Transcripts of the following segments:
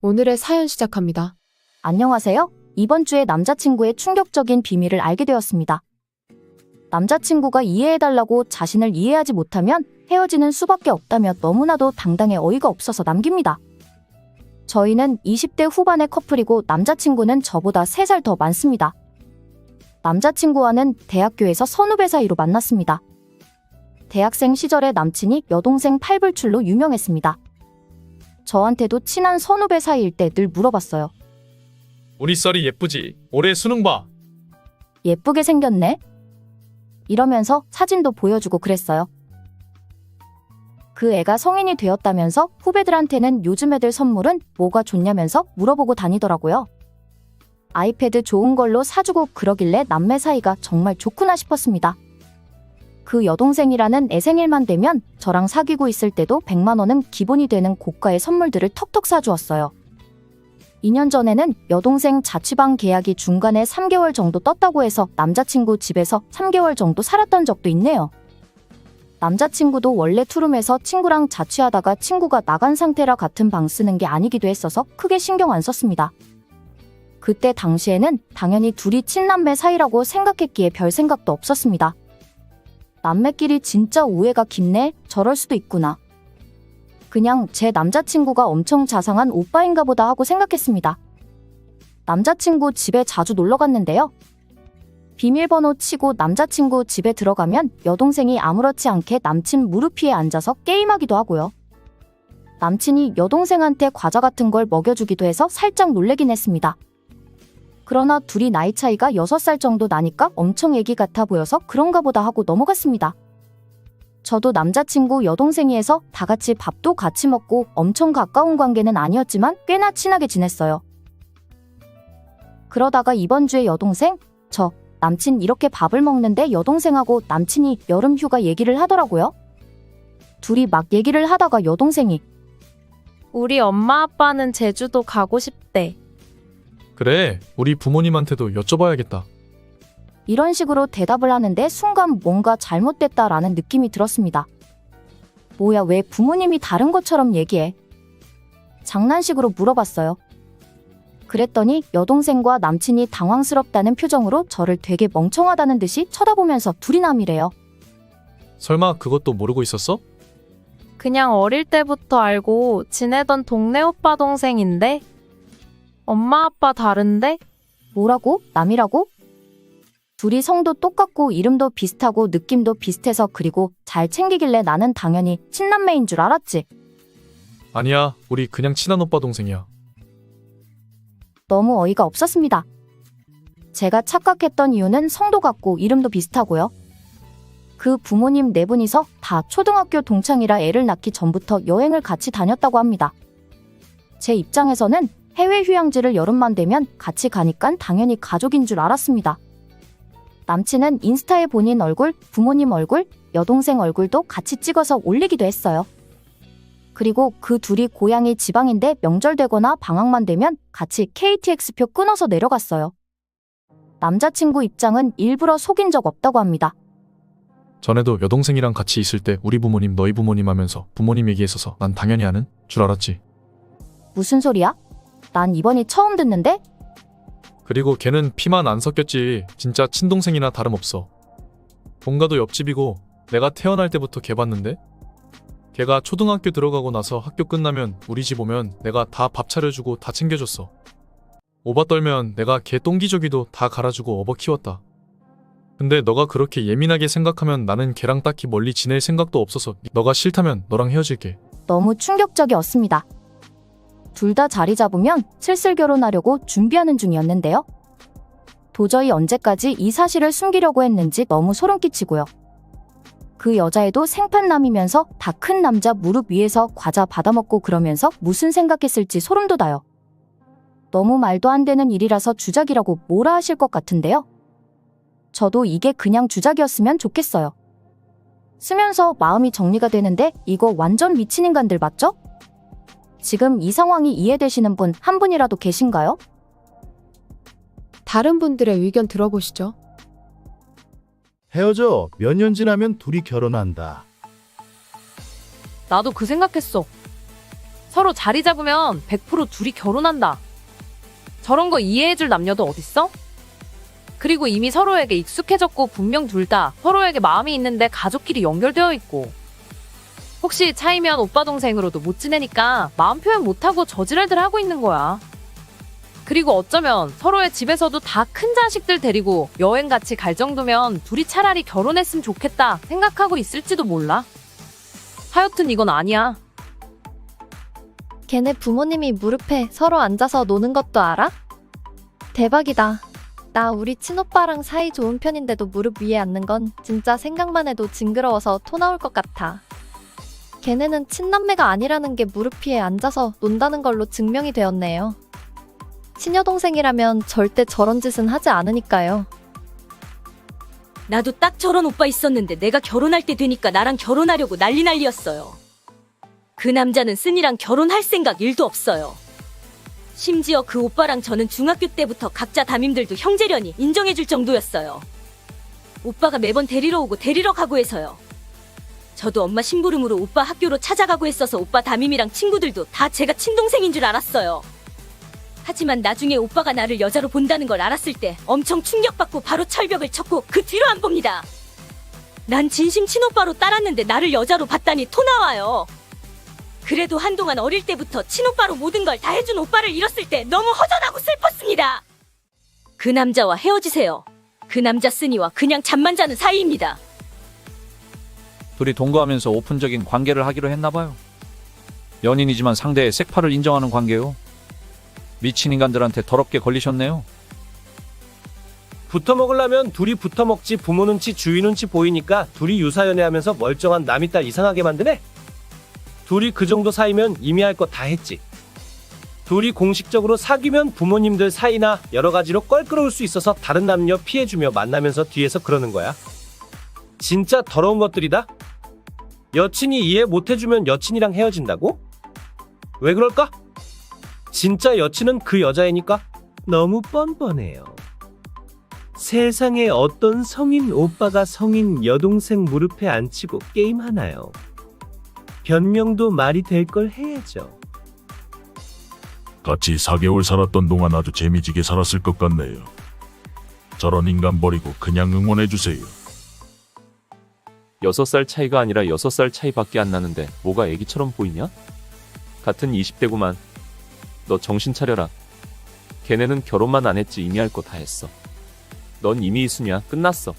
오늘의 사연 시작합니다. 안녕하세요. 이번 주에 남자친구의 충격적인 비밀을 알게 되었습니다. 남자친구가 이해해달라고 자신을 이해하지 못하면 헤어지는 수밖에 없다며 너무나도 당당해 어이가 없어서 남깁니다. 저희는 20대 후반의 커플이고 남자친구는 저보다 3살 더 많습니다. 남자친구와는 대학교에서 선후배 사이로 만났습니다. 대학생 시절에 남친이 여동생 팔불출로 유명했습니다. 저한테도 친한 선후배 사이일 때 늘 물어봤어요. 우리 썰이 예쁘지? 올해 수능 봐. 예쁘게 생겼네? 이러면서 사진도 보여주고 그랬어요. 그 애가 성인이 되었다면서 후배들한테는 요즘 애들 선물은 뭐가 좋냐면서 물어보고 다니더라고요. 아이패드 좋은 걸로 사주고 그러길래 남매 사이가 정말 좋구나 싶었습니다. 그 여동생이라는 애 생일만 되면 저랑 사귀고 있을 때도 100만 원은 기본이 되는 고가의 선물들을 턱턱 사주었어요. 2년 전에는 여동생 자취방 계약이 중간에 3개월 정도 떴다고 해서 남자친구 집에서 3개월 정도 살았던 적도 있네요. 남자친구도 원래 투룸에서 친구랑 자취하다가 친구가 나간 상태라 같은 방 쓰는 게 아니기도 했어서 크게 신경 안 썼습니다. 그때 당시에는 당연히 둘이 친남매 사이라고 생각했기에 별 생각도 없었습니다. 남매끼리 진짜 우애가 깊네? 저럴 수도 있구나. 그냥 제 남자친구가 엄청 자상한 오빠인가 보다 하고 생각했습니다. 남자친구 집에 자주 놀러 갔는데요. 비밀번호 치고 남자친구 집에 들어가면 여동생이 아무렇지 않게 남친 무릎 위에 앉아서 게임하기도 하고요. 남친이 여동생한테 과자 같은 걸 먹여주기도 해서 살짝 놀래긴 했습니다. 그러나 둘이 나이 차이가 6살 정도 나니까 엄청 애기 같아 보여서 그런가 보다 하고 넘어갔습니다. 저도 남자친구 여동생이해서 다 같이 밥도 같이 먹고 엄청 가까운 관계는 아니었지만 꽤나 친하게 지냈어요. 그러다가 이번 주에 여동생, 저, 남친 이렇게 밥을 먹는데 여동생하고 남친이 여름 휴가 얘기를 하더라고요. 둘이 막 얘기를 하다가 여동생이 우리 엄마 아빠는 제주도 가고 싶대. 그래, 우리 부모님한테도 여쭤봐야겠다. 이런 식으로 대답을 하는데 순간 뭔가 잘못됐다라는 느낌이 들었습니다. 뭐야, 왜 부모님이 다른 것처럼 얘기해? 장난식으로 물어봤어요. 그랬더니 여동생과 남친이 당황스럽다는 표정으로 저를 되게 멍청하다는 듯이 쳐다보면서 둘이 남이래요. 설마 그것도 모르고 있었어? 그냥 어릴 때부터 알고 지내던 동네 오빠 동생인데? 엄마 아빠 다른데? 뭐라고? 남이라고? 둘이 성도 똑같고 이름도 비슷하고 느낌도 비슷해서 그리고 잘 챙기길래 나는 당연히 친남매인 줄 알았지. 아니야, 우리 그냥 친한 오빠 동생이야. 너무 어이가 없었습니다. 제가 착각했던 이유는 성도 같고 이름도 비슷하고요. 그 부모님 네 분이서 다 초등학교 동창이라 애를 낳기 전부터 여행을 같이 다녔다고 합니다. 제 입장에서는 해외 휴양지를 여름만 되면 같이 가니깐 당연히 가족인 줄 알았습니다. 남친은 인스타에 본인 얼굴, 부모님 얼굴, 여동생 얼굴도 같이 찍어서 올리기도 했어요. 그리고 그 둘이 고향이 지방인데 명절 되거나 방학만 되면 같이 KTX표 끊어서 내려갔어요. 남자친구 입장은 일부러 속인 적 없다고 합니다. 전에도 여동생이랑 같이 있을 때 우리 부모님, 너희 부모님 하면서 부모님 얘기했어서 난 당연히 아는 줄 알았지. 무슨 소리야? 난 이번이 처음 듣는데? 그리고 걔는 피만 안 섞였지. 진짜 친동생이나 다름없어. 본가도 옆집이고 내가 태어날 때부터 걔 봤는데? 걔가 초등학교 들어가고 나서 학교 끝나면 우리 집 오면 내가 다 밥 차려주고 다 챙겨줬어. 오바 떨면 내가 걔 똥기저귀도 다 갈아주고 업어 키웠다. 근데 너가 그렇게 예민하게 생각하면 나는 걔랑 딱히 멀리 지낼 생각도 없어서 너가 싫다면 너랑 헤어질게. 너무 충격적이었습니다. 둘 다 자리 잡으면 슬슬 결혼하려고 준비하는 중이었는데요. 도저히 언제까지 이 사실을 숨기려고 했는지 너무 소름 끼치고요. 그 여자애도 생판남이면서 다 큰 남자 무릎 위에서 과자 받아먹고 그러면서 무슨 생각했을지 소름 돋아요. 너무 말도 안 되는 일이라서 주작이라고 뭐라 하실 것 같은데요. 저도 이게 그냥 주작이었으면 좋겠어요. 쓰면서 마음이 정리가 되는데 이거 완전 미친 인간들 맞죠? 지금 이 상황이 이해되시는 분 한 분이라도 계신가요? 다른 분들의 의견 들어보시죠. 헤어져 몇 년 지나면 둘이 결혼한다. 나도 그 생각했어. 서로 자리 잡으면 100% 둘이 결혼한다. 저런 거 이해해줄 남녀도 어딨어? 그리고 이미 서로에게 익숙해졌고 분명 둘 다 서로에게 마음이 있는데 가족끼리 연결되어 있고 혹시 차이면 오빠 동생으로도 못 지내니까 마음 표현 못하고 저지랄들 하고 있는 거야. 그리고 어쩌면 서로의 집에서도 다 큰 자식들 데리고 여행 같이 갈 정도면 둘이 차라리 결혼했으면 좋겠다 생각하고 있을지도 몰라. 하여튼 이건 아니야. 걔네 부모님이 무릎에 서로 앉아서 노는 것도 알아? 대박이다. 나 우리 친오빠랑 사이 좋은 편인데도 무릎 위에 앉는 건 진짜 생각만 해도 징그러워서 토 나올 것 같아. 걔네는 친남매가 아니라는 게 무릎 위에 앉아서 논다는 걸로 증명이 되었네요. 친여동생이라면 절대 저런 짓은 하지 않으니까요. 나도 딱 저런 오빠 있었는데 내가 결혼할 때 되니까 나랑 결혼하려고 난리 난리였어요. 그 남자는 쓴이랑 결혼할 생각 일도 없어요. 심지어 그 오빠랑 저는 중학교 때부터 각자 담임들도 형제련이 인정해줄 정도였어요. 오빠가 매번 데리러 오고 데리러 가고 해서요. 저도 엄마 심부름으로 오빠 학교로 찾아가고 했어서 오빠 담임이랑 친구들도 다 제가 친동생인 줄 알았어요. 하지만 나중에 오빠가 나를 여자로 본다는 걸 알았을 때 엄청 충격받고 바로 철벽을 쳤고 그 뒤로 안 봅니다. 난 진심 친오빠로 따랐는데 나를 여자로 봤다니 토 나와요. 그래도 한동안 어릴 때부터 친오빠로 모든 걸 다 해준 오빠를 잃었을 때 너무 허전하고 슬펐습니다. 그 남자와 헤어지세요. 그 남자 쓰니와 그냥 잠만 자는 사이입니다. 둘이 동거하면서 오픈적인 관계를 하기로 했나봐요. 연인이지만 상대의 색파를 인정하는 관계요. 미친 인간들한테 더럽게 걸리셨네요. 붙어 먹으려면 둘이 붙어 먹지 부모 눈치 주위 눈치 보이니까 둘이 유사연애하면서 멀쩡한 남이 딸 이상하게 만드네. 둘이 그 정도 사이면 이미 할 거 다 했지. 둘이 공식적으로 사귀면 부모님들 사이나 여러 가지로 껄끄러울 수 있어서 다른 남녀 피해주며 만나면서 뒤에서 그러는 거야. 진짜 더러운 것들이다. 여친이 이해 못해주면 여친이랑 헤어진다고? 왜 그럴까? 진짜 여친은 그 여자애니까 너무 뻔뻔해요. 세상에 어떤 성인 오빠가 성인 여동생 무릎에 앉히고 게임하나요? 변명도 말이 될 걸 해야죠. 같이 4개월 살았던 동안 아주 재미지게 살았을 것 같네요. 저런 인간 버리고 그냥 응원해주세요. 여섯 살 차이가 아니라 여섯 살 차이밖에 안 나는데 뭐가 애기처럼 보이냐? 같은 20대구만. 너 정신 차려라. 걔네는 결혼만 안 했지 이미 할 거 다 했어. 넌 이미 이수냐? 끝났어.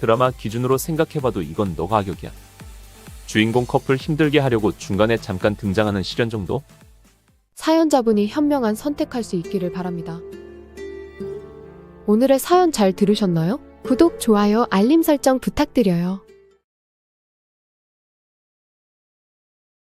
드라마 기준으로 생각해봐도 이건 너 가격이야. 주인공 커플 힘들게 하려고 중간에 잠깐 등장하는 시련 정도? 사연자분이 현명한 선택할 수 있기를 바랍니다. 오늘의 사연 잘 들으셨나요? 구독, 좋아요, 알림 설정 부탁드려요.